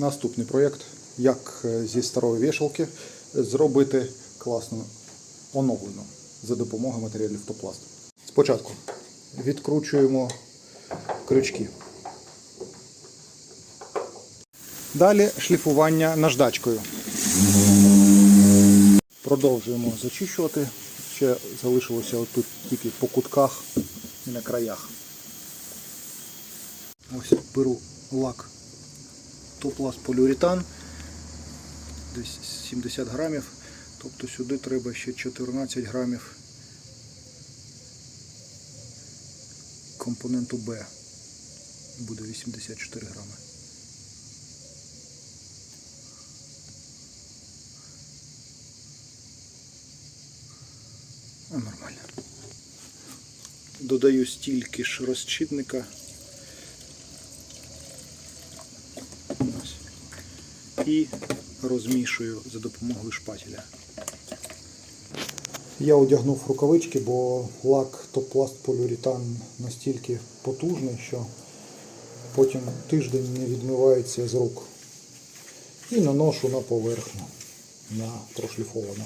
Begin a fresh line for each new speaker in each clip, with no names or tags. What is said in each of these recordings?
Наступний проєкт, як е, зі старої вішалки зробити класну оновлену за допомогою матеріалів топласт. Спочатку відкручуємо крючки. Далі шліфування наждачкою. Продовжуємо зачищувати. Ще залишилося отут тільки по кутках і на краях. Ось беру лак топласт поліуретан, десь 70 грамів, тобто сюди треба ще 14 грамів компоненту Б. Буде 84 грами. А, нормально. Додаю стільки ж розчинника. І розмішую за допомогою шпателя. Я одягнув рукавички, бо лак поліуретан настільки потужний, що потім тиждень не відмивається з рук. І наношу на поверхню, на прошліфовану.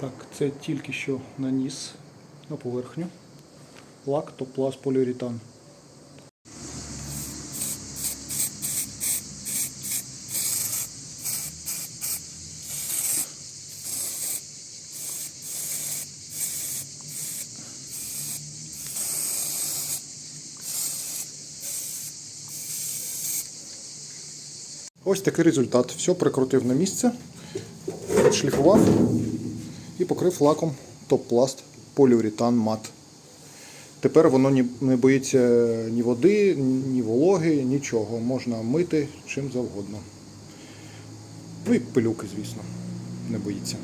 Так, це тільки що наніс на поверхню. Лак топласт поліуретан. Ось такий результат. Все прикрутив на місце, відшліфував і покрив лаком топ-пласт поліуретан мат. Тепер воно не боїться ні води, ні вологи, нічого. Можна мити чим завгодно. Ну і пилюки, звісно, не боїться.